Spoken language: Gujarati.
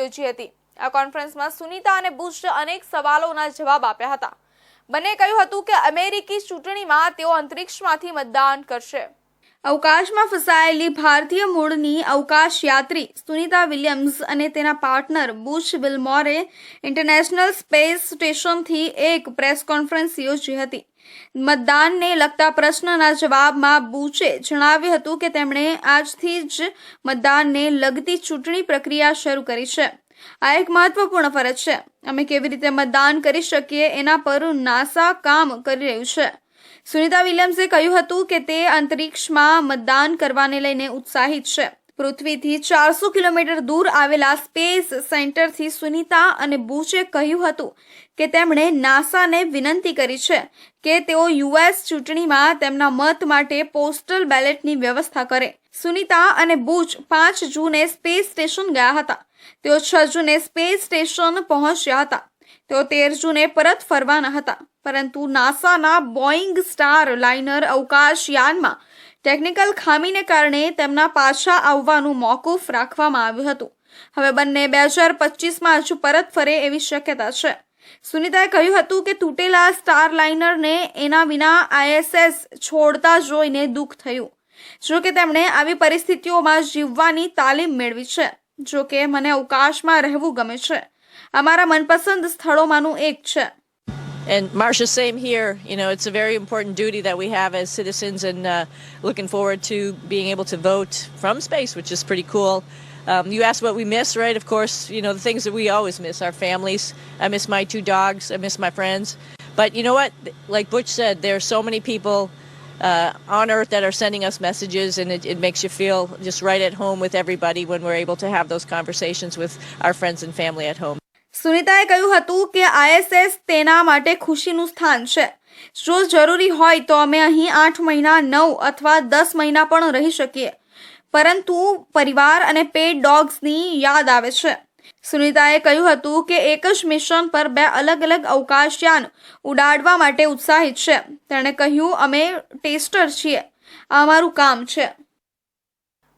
યોજી હતી. આ કોન્ફરન્સમાં સુનીતા અને બુશે અનેક સવાલોના જવાબ આપ્યા હતા. બંને કહ્યું હતું કે અમેરિકી ચૂંટણીમાં તેઓ અંતરિક્ષમાંથી મતદાન કરશે. અવકાશમાં ફસાયેલી ભારતીય મૂળની અવકાશ યાત્રી સુનિતા વિલિયમ્સ અને તેના partner Butch Wilmore international space સ્ટેશનથી એક પ્રેસ કોન્ફરન્સ યોજી હતી. મતદાનને લગતા પ્રશ્નના જવાબમાં બુચે જણાવ્યું હતું કે તેમણે આજથી જ મતદાનને લગતી ચૂંટણી પ્રક્રિયા શરૂ કરી છે. આ એક મહત્વપૂર્ણ ફરજ છે. અમે કેવી રીતે મતદાન કરી શકીએ એના પર નાસા કામ કરી રહ્યું છે. સુનિતા વિલિયમ્સે કહ્યું હતું કે તે અંતરિક્ષમાં મતદાન કરવાને લઈને ઉત્સાહિત છે. પૃથ્વીથી ચારસો કિલોમીટર દૂર આવેલા સ્પેસ સેન્ટરથી સુનિતા અને બુચે કહ્યું હતું કે તેમણે નાસાને વિનંતી કરી છે કે તેઓ યુએસ ચૂંટણીમાં તેમના મત માટે પોસ્ટલ બેલેટની વ્યવસ્થા કરે. સુનિતા અને બુચ પાંચ જૂને સ્પેસ સ્ટેશન ગયા હતા. તેઓ છ જૂને સ્પેસ સ્ટેશન પહોંચ્યા હતા. તેઓ તેર જૂને પરત ફરવાના હતા. પરંતુ નાસાના બોઈંગ સ્ટાર લાઇનર અવકાશયાનમાં ટેકનિકલ ખામીને કારણે તેમના પાછા આવવાનું મોકૂફ રાખવામાં આવ્યું હતું. હવે બંને બે હજાર પચીસમાં હજુ પરત ફરે એવી શક્યતા છે. સુનિતાએ કહ્યું હતું કે તૂટેલા સ્ટાર લાઇનરને એના વિના આઈએસએસ છોડતા જોઈને દુઃખ થયું. જો કે તેમણે આવી પરિસ્થિતિઓમાં જીવવાની તાલીમ મેળવી છે. જો કે મને અવકાશમાં રહેવું ગમે છે. અમારા મનપસંદ સ્થળોમાંનું એક છે. And Marcia, same here. You know, it's a very important duty that we have as citizens, and uh, looking forward to being able to vote from space, which is pretty cool. Um, you asked what we miss, right? Of course, you know, the things that we always miss our families. I miss my two dogs, I miss my friends. But you know what? Like Butch said, there are so many people uh, on Earth that are sending us messages, and it, it makes you feel just right at home with everybody when we're able to have those conversations with our friends and family at home. સુનિતાએ કહ્યું હતું કે આઈએસએસ તેના માટે ખુશીનું સ્થાન છે. જો જરૂરી હોય તો અમે અહીં આઠ મહિના, નવ અથવા દસ મહિના પણ રહી શકીએ. પરંતુ પરિવાર અને પેટ ડોગ્સની યાદ આવે છે. સુનિતાએ કહ્યું હતું કે એક જ મિશન પર બે અલગ અલગ અવકાશયાન ઉડાડવા માટે ઉત્સાહિત છે. તેણે કહ્યું, અમે ટેસ્ટર છીએ. આ અમારું કામ છે.